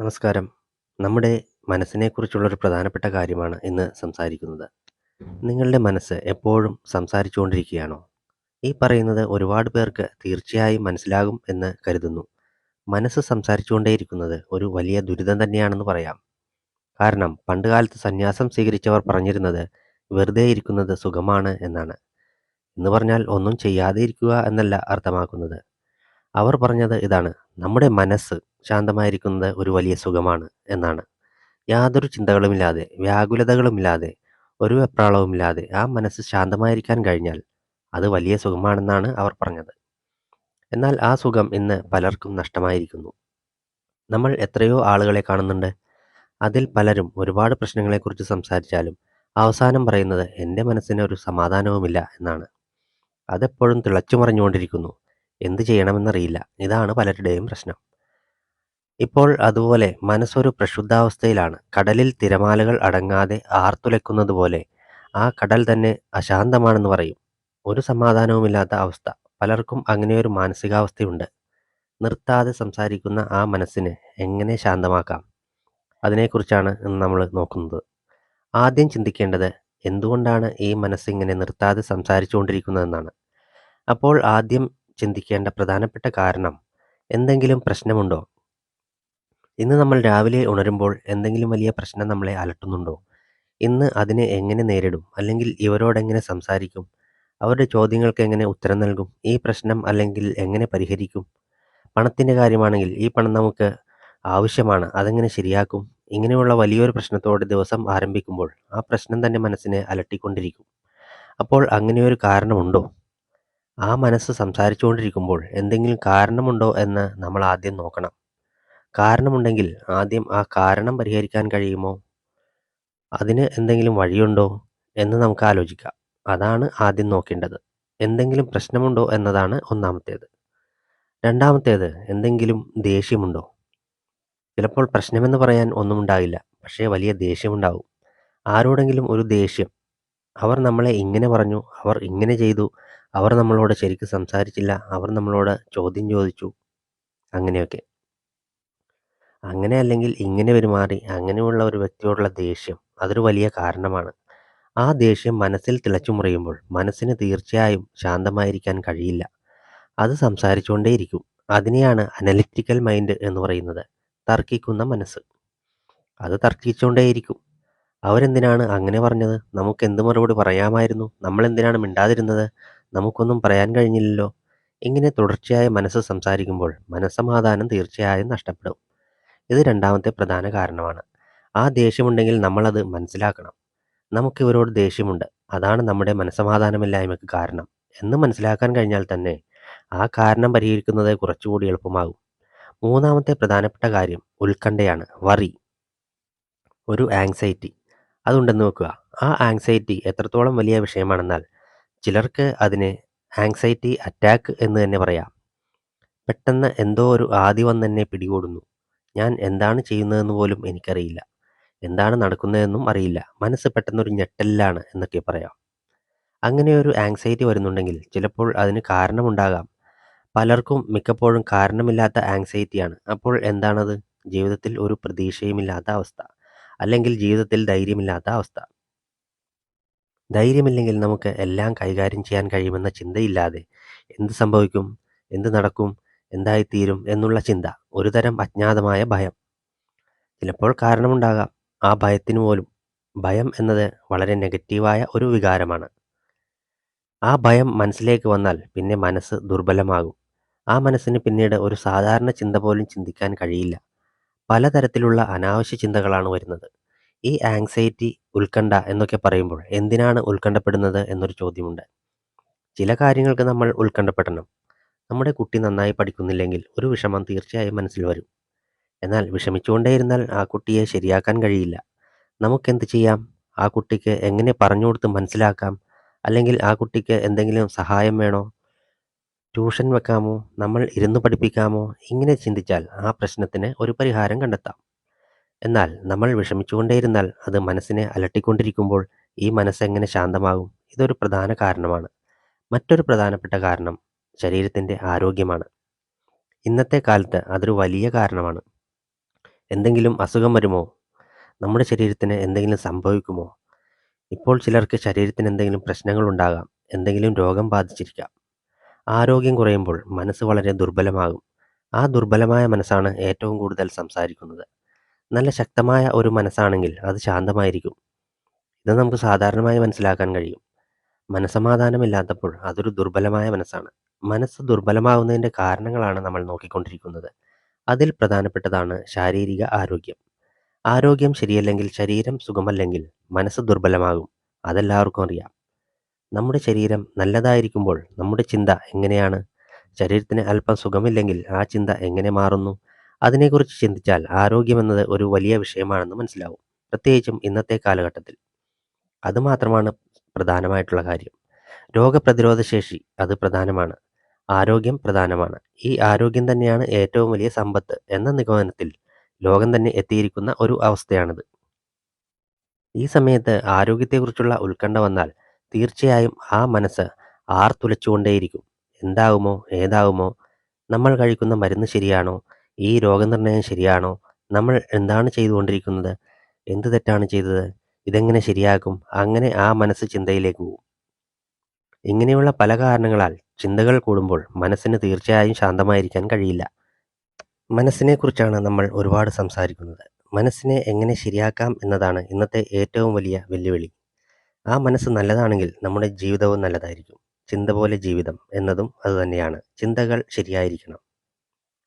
നമസ്കാരം. നമ്മുടെ മനസ്സിനെക്കുറിച്ചുള്ളൊരു പ്രധാനപ്പെട്ട കാര്യമാണ് ഇന്ന് സംസാരിക്കുന്നത്. നിങ്ങളുടെ മനസ്സ് എപ്പോഴും സംസാരിച്ചുകൊണ്ടിരിക്കുകയാണോ? ഈ പറയുന്നത് ഒരുപാട് പേർക്ക് തീർച്ചയായും മനസ്സിലാകും എന്ന് കരുതുന്നു. മനസ്സ് സംസാരിച്ചുകൊണ്ടേയിരിക്കുന്നത് ഒരു വലിയ ദുരിതം തന്നെയാണെന്ന് പറയാം. കാരണം പണ്ടുകാലത്ത് സന്യാസം സ്വീകരിച്ചവർ പറഞ്ഞിരുന്നത് വെറുതെ ഇരിക്കുന്നത് സുഖമാണ് എന്നാണ്. എന്ന് പറഞ്ഞാൽ ഒന്നും ചെയ്യാതെ ഇരിക്കുക എന്നല്ല അർത്ഥമാക്കുന്നത്. അവർ പറഞ്ഞത് ഇതാണ്: നമ്മുടെ മനസ്സ് ശാന്തമായിരിക്കുന്നത് ഒരു വലിയ സുഖമാണ് എന്നാണ്. യാതൊരു ചിന്തകളുമില്ലാതെ, വ്യാകുലതകളുമില്ലാതെ, ഒരു വെപ്രാളവുമില്ലാതെ ആ മനസ്സ് ശാന്തമായിരിക്കാൻ കഴിഞ്ഞാൽ അത് വലിയ സുഖമാണെന്നാണ് അവർ പറഞ്ഞത്. എന്നാൽ ആ സുഖം ഇന്ന് പലർക്കും നഷ്ടമായിരിക്കുന്നു. നമ്മൾ എത്രയോ ആളുകളെ കാണുന്നുണ്ട്. അതിൽ പലരും ഒരുപാട് പ്രശ്നങ്ങളെക്കുറിച്ച് സംസാരിച്ചാലും അവസാനം പറയുന്നത് എന്റെ മനസ്സിന് ഒരു സമാധാനവുമില്ല" എന്നാണ്. അതെപ്പോഴും തിളച്ചുമറിഞ്ഞുകൊണ്ടിരിക്കുന്നു. എന്ത് ചെയ്യണമെന്നറിയില്ല. ഇതാണ് പലരുടെയും പ്രശ്നം. ഇപ്പോൾ അതുപോലെ മനസ്സൊരു പ്രക്ഷുബ്ധാവസ്ഥയിലാണ്. കടലിൽ തിരമാലകൾ അടങ്ങാതെ ആർത്തുലയ്ക്കുന്നത് പോലെ ആ കടൽ തന്നെ അശാന്തമാണെന്ന് പറയും. ഒരു സമാധാനവുമില്ലാത്ത അവസ്ഥ. പലർക്കും അങ്ങനെയൊരു മാനസികാവസ്ഥയുണ്ട്. നിർത്താതെ സംസാരിക്കുന്ന ആ മനസ്സിനെ എങ്ങനെ ശാന്തമാക്കാം? അതിനെക്കുറിച്ചാണ് ഇന്ന് നമ്മൾ നോക്കുന്നത്. ആദ്യം ചിന്തിക്കേണ്ടത് എന്തുകൊണ്ടാണ് ഈ മനസ്സിങ്ങനെ നിർത്താതെ സംസാരിച്ചുകൊണ്ടിരിക്കുന്നതെന്നാണ്. അപ്പോൾ ആദ്യം ചിന്തിക്കേണ്ട പ്രധാനപ്പെട്ട കാരണം എന്തെങ്കിലും പ്രശ്നമുണ്ടോ? ഇന്ന് നമ്മൾ രാവിലെ ഉണരുമ്പോൾ എന്തെങ്കിലും വലിയ പ്രശ്നം നമ്മളെ അലട്ടുന്നുണ്ടോ? ഇന്ന് അതിനെ എങ്ങനെ നേരിടും? അല്ലെങ്കിൽ ഇവരോടെങ്ങനെ സംസാരിക്കും? അവരുടെ ചോദ്യങ്ങൾക്ക് എങ്ങനെ ഉത്തരം നൽകും? ഈ പ്രശ്നം അല്ലെങ്കിൽ എങ്ങനെ പരിഹരിക്കും? പണത്തിന്റെ കാര്യമാണെങ്കിൽ ഈ പണം നമുക്ക് ആവശ്യമാണ്. അതെങ്ങനെ ശരിയാക്കും? ഇങ്ങനെയുള്ള വലിയൊരു പ്രശ്നത്തോടെ ദിവസം ആരംഭിക്കുമ്പോൾ ആ പ്രശ്നം തന്നെ മനസ്സിനെ അലട്ടിക്കൊണ്ടിരിക്കും. അപ്പോൾ അങ്ങനെയൊരു കാരണമുണ്ടോ? ആ മനസ്സ് സംസാരിച്ചുകൊണ്ടിരിക്കുമ്പോൾ എന്തെങ്കിലും കാരണമുണ്ടോ എന്ന് നമ്മൾ ആദ്യം നോക്കണം. കാരണമുണ്ടെങ്കിൽ ആദ്യം ആ കാരണം പരിഹരിക്കാൻ കഴിയുമോ? അതിന് എന്തെങ്കിലും വഴിയുണ്ടോ? എന്ന് നമുക്ക് ആലോചിക്കാം. അതാണ് ആദ്യം നോക്കേണ്ടത്. എന്തെങ്കിലും പ്രശ്നമുണ്ടോ എന്നതാണ് ഒന്നാമത്തേത്. രണ്ടാമത്തേത് എന്തെങ്കിലും ദേഷ്യമുണ്ടോ? ചിലപ്പോൾ പ്രശ്നമെന്ന് പറയാൻ ഒന്നും ഉണ്ടാകില്ല പക്ഷേ വലിയ ദേഷ്യമുണ്ടാവും ആരോടെങ്കിലും ഒരു ദേഷ്യം. അവർ നമ്മളെ ഇങ്ങനെ പറഞ്ഞു, അവർ ഇങ്ങനെ ചെയ്തു, അവർ നമ്മളോട് ശരിക്കും സംസാരിച്ചില്ല, അവർ നമ്മളോട് ചോദ്യം ചോദിച്ചു. അങ്ങനെയൊക്കെ. അങ്ങനെ അല്ലെങ്കിൽ ഇങ്ങനെ പെരുമാറി അങ്ങനെയുള്ള ഒരു വ്യക്തിയോടുള്ള ദേഷ്യം അതൊരു വലിയ കാരണമാണ്. ആ ദേഷ്യം മനസ്സിൽ തിളച്ചു മുറിയുമ്പോൾ മനസ്സിന് തീർച്ചയായും ശാന്തമായിരിക്കാൻ കഴിയില്ല. അത് സംസാരിച്ചുകൊണ്ടേയിരിക്കും. അതിനെയാണ് അനലിറ്റിക്കൽ മൈൻഡ് എന്ന് പറയുന്നത്. തർക്കിക്കുന്ന മനസ്സ്. അത് തർക്കിച്ചുകൊണ്ടേയിരിക്കും. അവരെന്തിനാണ് അങ്ങനെ പറഞ്ഞത്? നമുക്ക് എന്ത് മറുപടി പറയാമായിരുന്നു? നമ്മളെന്തിനാണ് മിണ്ടാതിരുന്നത്? നമുക്കൊന്നും പറയാൻ കഴിഞ്ഞില്ലല്ലോ. ഇങ്ങനെ തുടർച്ചയായ മനസ്സ് സംസാരിക്കുമ്പോൾ മനസ്സമാധാനം തീർച്ചയായും നഷ്ടപ്പെടും. ഇത് രണ്ടാമത്തെ പ്രധാന കാരണമാണ്. ആ ദേഷ്യമുണ്ടെങ്കിൽ നമ്മളത് മനസ്സിലാക്കണം. നമുക്ക് ഇവരോട് ദേഷ്യമുണ്ട്. അതാണ് നമ്മുടെ മനസ്സമാധാനമില്ലായ്മയ്ക്ക് കാരണം എന്ന് മനസ്സിലാക്കാൻ കഴിഞ്ഞാൽ തന്നെ ആ കാരണം പരിഹരിക്കുന്നത് കുറച്ചുകൂടി എളുപ്പമാകും. മൂന്നാമത്തെ പ്രധാനപ്പെട്ട കാര്യം ഉത്കണ്ഠയാണ്. വറി. ഒരു ആങ്സൈറ്റി. അതുണ്ടെന്ന് വെക്കുക. ആ ആങ്സൈറ്റി എത്രത്തോളം വലിയ വിഷയമാണെന്നാൽ ചിലർക്ക് അതിന് ആങ്സൈറ്റി അറ്റാക്ക് എന്ന് തന്നെ പറയാം. പെട്ടെന്ന് എന്തോ ഒരു ആധി തന്നെ പിടികൂടുന്നു. ഞാൻ എന്താണ് ചെയ്യുന്നതെന്ന് പോലും എനിക്കറിയില്ല. എന്താണ് നടക്കുന്നതെന്നും അറിയില്ല. മനസ്സ് പെട്ടെന്നൊരു ഞെട്ടലിലാണ് എന്നൊക്കെ പറയാം. അങ്ങനെ ഒരു ആങ്സൈറ്റി വരുന്നുണ്ടെങ്കിൽ ചിലപ്പോൾ അതിന് കാരണമുണ്ടാകാം. പലർക്കും മിക്കപ്പോഴും കാരണമില്ലാത്ത ആങ്സൈറ്റിയാണ്. അപ്പോൾ എന്താണത്? ജീവിതത്തിൽ ഒരു പ്രതീക്ഷയുമില്ലാത്ത അവസ്ഥ. അല്ലെങ്കിൽ ജീവിതത്തിൽ ധൈര്യമില്ലാത്ത അവസ്ഥ. ധൈര്യമില്ലെങ്കിൽ നമുക്ക് എല്ലാം കൈകാര്യം ചെയ്യാൻ കഴിയുമെന്ന ചിന്തയില്ലാതെ എന്ത് സംഭവിക്കും? എന്ത് നടക്കും? എന്തായിത്തീരും? എന്നുള്ള ചിന്ത. ഒരുതരം അജ്ഞാതമായ ഭയം. ചിലപ്പോൾ കാരണമുണ്ടാകാം. ആ ഭയത്തിന് പോലും. ഭയം എന്നത് വളരെ നെഗറ്റീവായ ഒരു വികാരമാണ്. ആ ഭയം മനസ്സിലേക്ക് വന്നാൽ പിന്നെ മനസ്സ് ദുർബലമാകും. ആ മനസ്സിന് പിന്നീട് ഒരു സാധാരണ ചിന്ത പോലും ചിന്തിക്കാൻ കഴിയില്ല. പലതരത്തിലുള്ള അനാവശ്യ ചിന്തകളാണ് വരുന്നത്. ഈ ആങ്സൈറ്റി, ഉത്കണ്ഠ എന്നൊക്കെ പറയുമ്പോൾ എന്തിനാണ് ഉത്കണ്ഠപ്പെടുന്നത് എന്നൊരു ചോദ്യമുണ്ട്. ചില കാര്യങ്ങൾക്ക് നമ്മൾ ഉത്കണ്ഠപ്പെടണം. നമ്മുടെ കുട്ടി നന്നായി പഠിക്കുന്നില്ലെങ്കിൽ ഒരു വിഷമം തീർച്ചയായും മനസ്സിൽ വരും. എന്നാൽ വിഷമിച്ചുകൊണ്ടേയിരുന്നാൽ ആ കുട്ടിയെ ശരിയാക്കാൻ കഴിയില്ല. നമുക്കെന്ത് ചെയ്യാം? ആ കുട്ടിക്ക് എങ്ങനെ പറഞ്ഞു കൊടുത്ത് മനസ്സിലാക്കാം? അല്ലെങ്കിൽ ആ കുട്ടിക്ക് എന്തെങ്കിലും സഹായം വേണോ? ട്യൂഷൻ വെക്കാമോ? നമ്മൾ ഇരുന്ന് പഠിപ്പിക്കാമോ? ഇങ്ങനെ ചിന്തിച്ചാൽ ആ പ്രശ്നത്തിന് ഒരു പരിഹാരം കണ്ടെത്താം. എന്നാൽ നമ്മൾ വിഷമിച്ചുകൊണ്ടേയിരുന്നാൽ അത് മനസ്സിനെ അലട്ടിക്കൊണ്ടിരിക്കുമ്പോൾ ഈ മനസ്സെങ്ങനെ ശാന്തമാകും? ഇതൊരു പ്രധാന കാരണമാണ്. മറ്റൊരു പ്രധാനപ്പെട്ട കാരണം ശരീരത്തിന്റെ ആരോഗ്യമാണ്. ഇന്നത്തെ കാലത്ത് അതൊരു വലിയ കാരണമാണ്. എന്തെങ്കിലും അസുഖം വരുമോ? നമ്മുടെ ശരീരത്തിന് എന്തെങ്കിലും സംഭവിക്കുമോ? ഇപ്പോൾ ചിലർക്ക് ശരീരത്തിന് എന്തെങ്കിലും പ്രശ്നങ്ങളുണ്ടാകാം. എന്തെങ്കിലും രോഗം ബാധിച്ചിരിക്കാം. ആരോഗ്യം കുറയുമ്പോൾ മനസ്സ് വളരെ ദുർബലമാകും. ആ ദുർബലമായ മനസ്സാണ് ഏറ്റവും കൂടുതൽ സംസാരിക്കുന്നത്. നല്ല ശക്തമായ ഒരു മനസ്സാണെങ്കിൽ അത് ശാന്തമായിരിക്കും. ഇത് നമുക്ക് സാധാരണമായി മനസ്സിലാക്കാൻ കഴിയും. മനസ്സമാധാനമില്ലാത്തപ്പോൾ അതൊരു ദുർബലമായ മനസ്സാണ്. മനസ്സ് ദുർബലമാകുന്നതിന്റെ കാരണങ്ങളാണ് നമ്മൾ നോക്കിക്കൊണ്ടിരിക്കുന്നത്. അതിൽ പ്രധാനപ്പെട്ടതാണ് ശാരീരിക ആരോഗ്യം. ആരോഗ്യം ശരിയല്ലെങ്കിൽ ശരീരം സുഖമല്ലെങ്കിൽ മനസ്സ് ദുർബലമാകും. അതെല്ലാവർക്കും അറിയാം. നമ്മുടെ ശരീരം നല്ലതായിരിക്കുമ്പോൾ നമ്മുടെ ചിന്ത എങ്ങനെയാണ്? ശരീരത്തിന് അല്പം സുഖമില്ലെങ്കിൽ ആ ചിന്ത എങ്ങനെ മാറുന്നു? അതിനെക്കുറിച്ച് ചിന്തിച്ചാൽ ആരോഗ്യമെന്നത് ഒരു വലിയ വിഷയമാണെന്ന് മനസ്സിലാവും. പ്രത്യേകിച്ചും ഇന്നത്തെ കാലഘട്ടത്തിൽ. അതുമാത്രമാണ് പ്രധാനമായിട്ടുള്ള കാര്യം. രോഗപ്രതിരോധ ശേഷി അത് പ്രധാനമാണ്. ആരോഗ്യം പ്രധാനമാണ്. ഈ ആരോഗ്യം തന്നെയാണ് ഏറ്റവും വലിയ സമ്പത്ത് എന്ന നിഗമനത്തിൽ ലോകം തന്നെ എത്തിയിരിക്കുന്ന ഒരു അവസ്ഥയാണിത്. ഈ സമയത്ത് ആരോഗ്യത്തെക്കുറിച്ചുള്ള ഉത്കണ്ഠ വന്നാൽ തീർച്ചയായും ആ മനസ്സ് ആർത്തുലച്ചുകൊണ്ടേയിരിക്കും. എന്താവുമോ ഏതാവുമോ നമ്മൾ കഴിക്കുന്ന മരുന്ന് ശരിയാണോ? ഈ രോഗനിർണയം ശരിയാണോ? നമ്മൾ എന്താണ് ചെയ്തുകൊണ്ടിരിക്കുന്നത്? എന്ത് തെറ്റാണ് ചെയ്തത്? ഇതെങ്ങനെ ശരിയാക്കും? അങ്ങനെ ആ മനസ്സ് ചിന്തയിലേക്ക് പോകും ഇങ്ങനെയുള്ള പല കാരണങ്ങളാൽ ചിന്തകൾ കൂടുമ്പോൾ മനസ്സിന് തീർച്ചയായും ശാന്തമായിരിക്കാൻ കഴിയില്ല. മനസ്സിനെക്കുറിച്ചാണ് നമ്മൾ ഒരുപാട് സംസാരിക്കുന്നത്. മനസ്സിനെ എങ്ങനെ ശരിയാക്കാം എന്നതാണ് ഇന്നത്തെ ഏറ്റവും വലിയ വെല്ലുവിളി. ആ മനസ്സ് നല്ലതാണെങ്കിൽ നമ്മുടെ ജീവിതവും നല്ലതായിരിക്കും. ചിന്ത പോലെ ജീവിതം എന്നതും അതുതന്നെയാണ്. ചിന്തകൾ ശരിയായിരിക്കണം.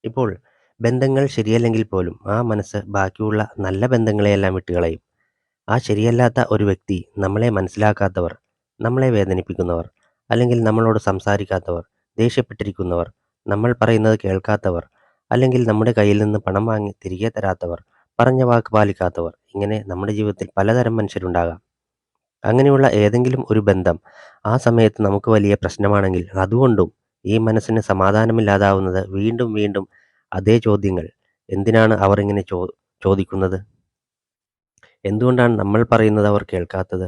ഇപ്പോൾ ബന്ധങ്ങൾ ശരിയല്ലെങ്കിൽ പോലും ആ മനസ്സ് ബാക്കിയുള്ള നല്ല ബന്ധങ്ങളെയെല്ലാം വിട്ടുകളയും. ആ ശരിയല്ലാത്ത ഒരു വ്യക്തി, നമ്മളെ മനസ്സിലാക്കാത്തവർ, നമ്മളെ വേദനിപ്പിക്കുന്നവർ, അല്ലെങ്കിൽ നമ്മളോട് സംസാരിക്കാത്തവർ, ദേഷ്യപ്പെട്ടിരിക്കുന്നവർ, നമ്മൾ പറയുന്നത് കേൾക്കാത്തവർ, അല്ലെങ്കിൽ നമ്മുടെ കയ്യിൽ നിന്ന് പണം വാങ്ങി തിരികെ തരാത്തവർ, പറഞ്ഞ വാക്ക് പാലിക്കാത്തവർ, ഇങ്ങനെ നമ്മുടെ ജീവിതത്തിൽ പലതരം മനുഷ്യരുണ്ടാകാം. അങ്ങനെയുള്ള ഏതെങ്കിലും ഒരു ബന്ധം ആ സമയത്ത് നമുക്ക് വലിയ പ്രശ്നമാണെങ്കിൽ അതുകൊണ്ടും ഈ മനസ്സിന് സമാധാനമില്ലാതാവുന്നത് വീണ്ടും വീണ്ടും അതേ ചോദ്യങ്ങൾ. എന്തിനാണ് അവർ ഇങ്ങനെ ചോ ചോദിക്കുന്നത്? എന്തുകൊണ്ടാണ് നമ്മൾ പറയുന്നത് അവർ കേൾക്കാത്തത്?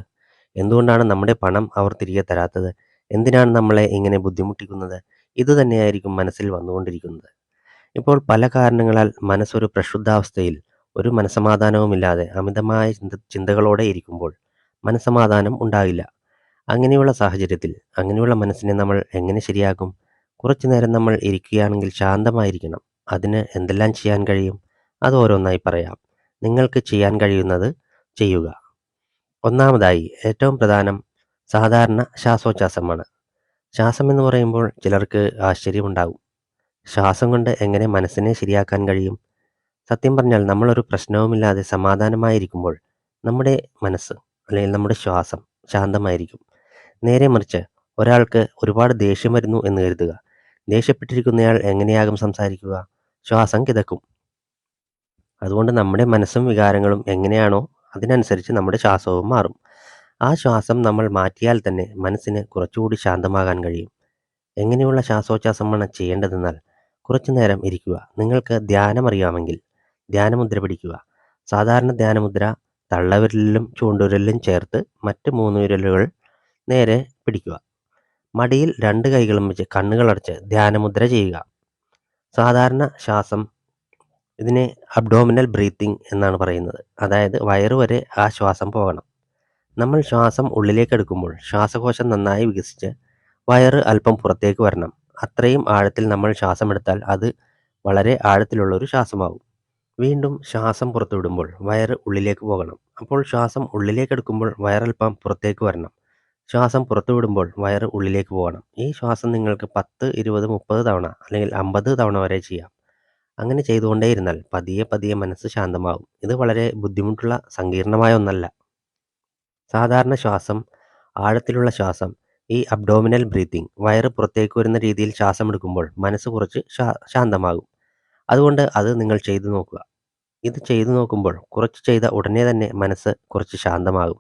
എന്തുകൊണ്ടാണ് നമ്മുടെ പണം അവർ തിരികെ തരാത്തത്? എന്തിനാണ് നമ്മളെ ഇങ്ങനെ ബുദ്ധിമുട്ടിക്കുന്നത്? ഇതുതന്നെയായിരിക്കും മനസ്സിൽ വന്നുകൊണ്ടിരിക്കുന്നത്. ഇപ്പോൾ പല കാരണങ്ങളാൽ മനസ്സൊരു പ്രശുദ്ധാവസ്ഥയിൽ ഒരു മനസ്സമാധാനവുമില്ലാതെ അമിതമായ ചിന്ത ചിന്തകളോടെ ഇരിക്കുമ്പോൾ മനസ്സമാധാനം ഉണ്ടാകില്ല. അങ്ങനെയുള്ള സാഹചര്യത്തിൽ അങ്ങനെയുള്ള മനസ്സിനെ നമ്മൾ എങ്ങനെ ശരിയാക്കും? കുറച്ചു നേരം നമ്മൾ ഇരിക്കുകയാണെങ്കിൽ ശാന്തമായിരിക്കണം. അതിന് എന്തെല്ലാം ചെയ്യാൻ കഴിയും? അത് ഓരോന്നായി പറയാം. നിങ്ങൾക്ക് ചെയ്യാൻ കഴിയുന്നത് ചെയ്യുക. ഒന്നാമതായി ഏറ്റവും പ്രധാനം സാധാരണ ശ്വാസോച്ഛ്വാസമാണ്. ശ്വാസം എന്ന് പറയുമ്പോൾ ചിലർക്ക് ആശ്ചര്യമുണ്ടാകും. ശ്വാസം കൊണ്ട് എങ്ങനെ മനസ്സിനെ ശരിയാക്കാൻ കഴിയും? സത്യം പറഞ്ഞാൽ നമ്മളൊരു പ്രശ്നവുമില്ലാതെ സമാധാനമായിരിക്കുമ്പോൾ നമ്മുടെ മനസ്സ് അല്ലെങ്കിൽ നമ്മുടെ ശ്വാസം ശാന്തമായിരിക്കും. നേരെ മറിച്ച് ഒരാൾക്ക് ഒരുപാട് ദേഷ്യം വരുന്നു എന്ന് കരുതുക. ദേഷ്യപ്പെട്ടിരിക്കുന്നയാൾ എങ്ങനെയാകും സംസാരിക്കുക? ശ്വാസം കിതക്കും. അതുകൊണ്ട് നമ്മുടെ മനസ്സും വികാരങ്ങളും എങ്ങനെയാണോ അതിനനുസരിച്ച് നമ്മുടെ ശ്വാസവും മാറും. ആ ശ്വാസം നമ്മൾ മാറ്റിയാൽ തന്നെ മനസ്സിന് കുറച്ചുകൂടി ശാന്തമാകാൻ കഴിയും. എങ്ങനെയുള്ള ശ്വാസോച്ഛ്വാസമാണ് ചെയ്യേണ്ടതെന്നാൽ കുറച്ചു നേരം ഇരിക്കുക. നിങ്ങൾക്ക് ധ്യാനം അറിയാമെങ്കിൽ ധ്യാനമുദ്ര പിടിക്കുക. സാധാരണ ധ്യാനമുദ്ര തള്ളവിരലിലും ചൂണ്ടുവിരലിലും ചേർത്ത് മറ്റ് മൂന്ന് വിരലുകൾ നേരെ പിടിക്കുക. മടിയിൽ രണ്ട് കൈകളും വെച്ച് കണ്ണുകൾ അടച്ച് ധ്യാനമുദ്ര ചെയ്യുക. സാധാരണ ശ്വാസം ഇതിനെ അബ്ഡോമിനൽ ബ്രീത്തിങ് എന്നാണ് പറയുന്നത്. അതായത് വയറുവരെ ആ ശ്വാസം പോകണം. നമ്മൾ ശ്വാസം ഉള്ളിലേക്ക് എടുക്കുമ്പോൾ ശ്വാസകോശം നന്നായി വികസിച്ച് വയറ് അല്പം പുറത്തേക്ക് വരണം. അത്രയും ആഴത്തിൽ നമ്മൾ ശ്വാസം എടുത്താൽ അത് വളരെ ആഴത്തിലുള്ള ഒരു ശ്വാസമാവും. വീണ്ടും ശ്വാസം പുറത്തുവിടുമ്പോൾ വയറ് ഉള്ളിലേക്ക് പോകണം. അപ്പോൾ ശ്വാസം ഉള്ളിലേക്ക് ഉള്ളിലേക്കെടുക്കുമ്പോൾ വയറൽപ്പം പുറത്തേക്ക് വരണം. ശ്വാസം പുറത്തുവിടുമ്പോൾ വയറ് ഉള്ളിലേക്ക് പോകണം. ഈ ശ്വാസം നിങ്ങൾക്ക് 10, 20, 30 തവണ അല്ലെങ്കിൽ 50 തവണ വരെ ചെയ്യാം. അങ്ങനെ ചെയ്തുകൊണ്ടേയിരുന്നാൽ പതിയെ പതിയെ മനസ്സ് ശാന്തമാകും. ഇത് വളരെ ബുദ്ധിമുട്ടുള്ള സങ്കീർണമായ ഒന്നല്ല. സാധാരണ ശ്വാസം, ആഴത്തിലുള്ള ശ്വാസം, ഈ അബ്ഡോമിനൽ ബ്രീത്തിങ് വയറ് പുറത്തേക്ക് വരുന്ന രീതിയിൽ ശ്വാസമെടുക്കുമ്പോൾ മനസ്സ് കുറച്ച് ശാന്തമാകും. അതുകൊണ്ട് അത് നിങ്ങൾ ചെയ്തു നോക്കുക. ഇത് ചെയ്തു നോക്കുമ്പോൾ കുറച്ച് ചെയ്ത ഉടനെ തന്നെ മനസ്സ് കുറച്ച് ശാന്തമാകും.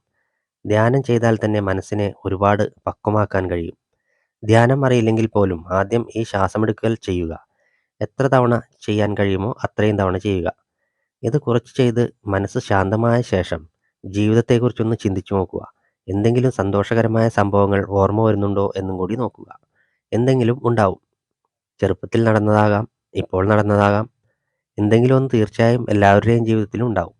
ധ്യാനം ചെയ്താൽ തന്നെ മനസ്സിനെ ഒരുപാട് പക്വമാക്കാൻ കഴിയും. ധ്യാനം അറിയില്ലെങ്കിൽ പോലും ആദ്യം ഈ ശ്വാസമെടുക്കൽ ചെയ്യുക. എത്ര തവണ ചെയ്യാൻ കഴിയുമോ അത്രയും തവണ ചെയ്യുക. ഇത് കുറച്ച് ചെയ്ത് മനസ്സ് ശാന്തമായ ശേഷം ജീവിതത്തെക്കുറിച്ചൊന്ന് ചിന്തിച്ചു നോക്കുക. എന്തെങ്കിലും സന്തോഷകരമായ സംഭവങ്ങൾ ഓർമ്മ വരുന്നുണ്ടോ എന്നും കൂടി നോക്കുക. എന്തെങ്കിലും ഉണ്ടാവും. ചെറുപ്പത്തിൽ നടന്നതാകാം, ഇപ്പോൾ നടന്നതാകാം. എന്തെങ്കിലും ഒന്ന് തീർച്ചയായും എല്ലാവരുടെയും ജീവിതത്തിലും ഉണ്ടാവും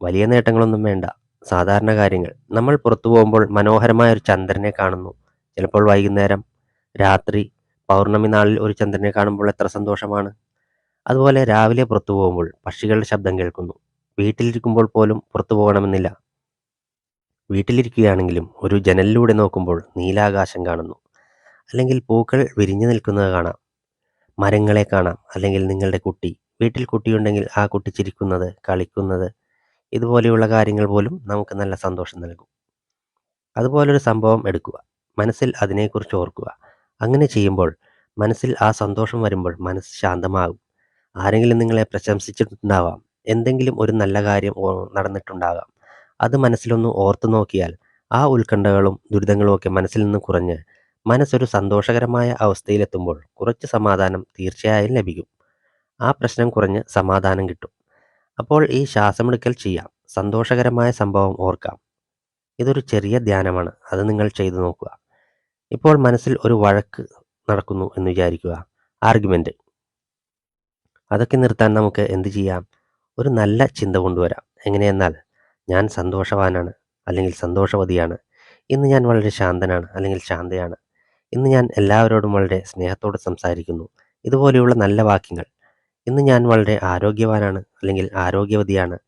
വലിയ നേട്ടങ്ങളൊന്നും വേണ്ട സാധാരണ കാര്യങ്ങൾ നമ്മൾ പുറത്തു പോകുമ്പോൾ മനോഹരമായ ഒരു ചന്ദ്രനെ കാണുന്നു ചിലപ്പോൾ വൈകുന്നേരം രാത്രി പൗർണമി നാളിൽ ഒരു ചന്ദ്രനെ കാണുമ്പോൾ എത്ര സന്തോഷമാണ് അതുപോലെ രാവിലെ പുറത്തു പോകുമ്പോൾ പക്ഷികളുടെ ശബ്ദം കേൾക്കുന്നു വീട്ടിലിരിക്കുമ്പോൾ പോലും പുറത്തു പോകണമെന്നില്ല. വീട്ടിലിരിക്കുകയാണെങ്കിലും ഒരു ജനലിലൂടെ നോക്കുമ്പോൾ നീലാകാശം കാണുന്നു. അല്ലെങ്കിൽ പൂക്കൾ വിരിഞ്ഞു നിൽക്കുന്നത് കാണാം. മരങ്ങളെ കാണാം. അല്ലെങ്കിൽ നിങ്ങളുടെ കുട്ടി. വീട്ടിൽ കുട്ടിയുണ്ടെങ്കിൽ ആ കുട്ടി ചിരിക്കുന്നത് കളിക്കുന്നത് ഇതുപോലെയുള്ള കാര്യങ്ങൾ പോലും നമുക്ക് നല്ല സന്തോഷം നൽകും. അതുപോലൊരു സംഭവം എടുക്കുക. മനസ്സിൽ അതിനെക്കുറിച്ച് ഓർക്കുക. അങ്ങനെ ചെയ്യുമ്പോൾ മനസ്സിൽ ആ സന്തോഷം വരുമ്പോൾ മനസ്സ് ശാന്തമാകും. ആരെങ്കിലും നിങ്ങളെ പ്രശംസിച്ചിട്ടുണ്ടാവാം. എന്തെങ്കിലും ഒരു നല്ല കാര്യം നടന്നിട്ടുണ്ടാകാം. അത് മനസ്സിലൊന്ന് ഓർത്തു നോക്കിയാൽ ആ ഉത്കണ്ഠകളും ദുരിതങ്ങളും ഒക്കെ മനസ്സിൽ നിന്ന് കുറഞ്ഞ് മനസ്സൊരു സന്തോഷകരമായ അവസ്ഥയിലെത്തുമ്പോൾ കുറച്ച് സമാധാനം തീർച്ചയായും ലഭിക്കും. ആ പ്രശ്നം കുറഞ്ഞ് സമാധാനം കിട്ടും. അപ്പോൾ ഈ ശ്വാസമെടുക്കൽ ചെയ്യാം. സന്തോഷകരമായ സംഭവം ഓർക്കാം. ഇതൊരു ചെറിയ ധ്യാനമാണ്. അത് നിങ്ങൾ ചെയ്തു നോക്കുക. ഇപ്പോൾ മനസ്സിൽ ഒരു വഴക്ക് നടക്കുന്നു എന്ന് വിചാരിക്കുക. ആർഗ്യുമെന്റ് അതൊക്കെ നിർത്താൻ നമുക്ക് എന്ത് ചെയ്യാം? ഒരു നല്ല ചിന്ത കൊണ്ടുവരാം. എങ്ങനെയെന്നാൽ ഞാൻ സന്തോഷവാനാണ് അല്ലെങ്കിൽ സന്തോഷവതിയാണ്. ഇന്ന് ഞാൻ വളരെ ശാന്തനാണ് അല്ലെങ്കിൽ ശാന്തയാണ്. ഇന്ന് ഞാൻ എല്ലാവരോടും വളരെ സ്നേഹത്തോടെ സംസാരിക്കുന്നു. ഇതുപോലെയുള്ള നല്ല വാക്യങ്ങൾ. ഇന്ന് ഞാൻ വളരെ ആരോഗ്യവാനാണ് അല്ലെങ്കിൽ ആരോഗ്യവതിയാണ്.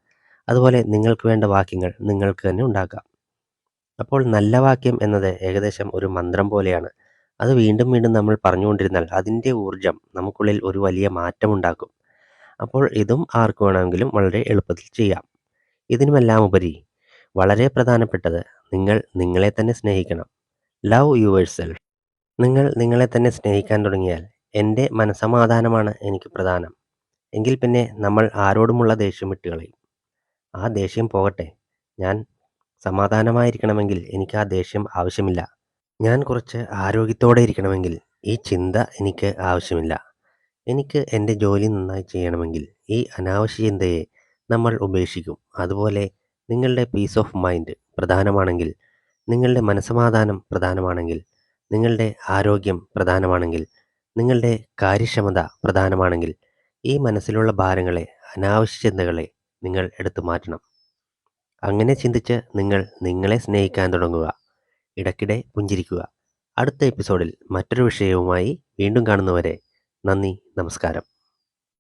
അതുപോലെ നിങ്ങൾക്ക് വേണ്ട വാക്യങ്ങൾ നിങ്ങൾക്ക് തന്നെ ഉണ്ടാക്കാം അപ്പോൾ നല്ല വാക്യം എന്നത് ഏകദേശം ഒരു മന്ത്രം പോലെയാണ്. അത് വീണ്ടും വീണ്ടും നമ്മൾ പറഞ്ഞുകൊണ്ടിരുന്നാൽ അതിന്റെ ഊർജം നമുക്കുള്ളിൽ ഒരു വലിയ മാറ്റമുണ്ടാക്കും. അപ്പോൾ ഇതും ആർക്ക് വേണമെങ്കിലും വളരെ എളുപ്പത്തിൽ ചെയ്യാം. ഇതിനുമെല്ലാം ഉപരി വളരെ പ്രധാനപ്പെട്ടത് നിങ്ങൾ നിങ്ങളെ തന്നെ സ്നേഹിക്കണം. ലവ് യുവർ സെൽഫ് നിങ്ങൾ നിങ്ങളെ തന്നെ സ്നേഹിക്കാൻ തുടങ്ങിയാൽ എന്റെ മനസമാധാനമാണ് എനിക്ക് പ്രധാനം. എങ്കിൽ പിന്നെ നമ്മൾ ആരോടുമുള്ള ദേഷ്യം വിട്ടുകളയും ആ ദേഷ്യം പോകട്ടെ. ഞാൻ സമാധാനമായിരിക്കണമെങ്കിൽ എനിക്ക് ആ ദേഷ്യം ആവശ്യമില്ല. ഞാൻ കുറച്ച് ആരോഗ്യത്തോടെ ഇരിക്കണമെങ്കിൽ ഈ ചിന്ത എനിക്ക് ആവശ്യമില്ല. എനിക്ക് എന്റെ ജോലി നന്നായി ചെയ്യണമെങ്കിൽ ഈ അനാവശ്യ ചിന്തയെ നമ്മൾ ഉപേക്ഷിക്കും. അതുപോലെ നിങ്ങളുടെ പീസ് ഓഫ് മൈൻഡ് പ്രധാനമാണെങ്കിൽ നിങ്ങളുടെ മനസമാധാനം പ്രധാനമാണെങ്കിൽ നിങ്ങളുടെ ആരോഗ്യം പ്രധാനമാണെങ്കിൽ നിങ്ങളുടെ കാര്യക്ഷമത പ്രധാനമാണെങ്കിൽ ഈ മനസ്സിലുള്ള ഭാരങ്ങളെ അനാവശ്യ ചിന്തകളെ നിങ്ങൾ എടുത്തു മാറ്റണം. അങ്ങനെ ചിന്തിച്ച് നിങ്ങൾ നിങ്ങളെ സ്നേഹിക്കാൻ തുടങ്ങുക. ഇടയ്ക്കിടെ പുഞ്ചിരിക്കുക. അടുത്ത എപ്പിസോഡിൽ മറ്റൊരു വിഷയവുമായി വീണ്ടും കാണുന്നവരെ നന്ദി നമസ്കാരം.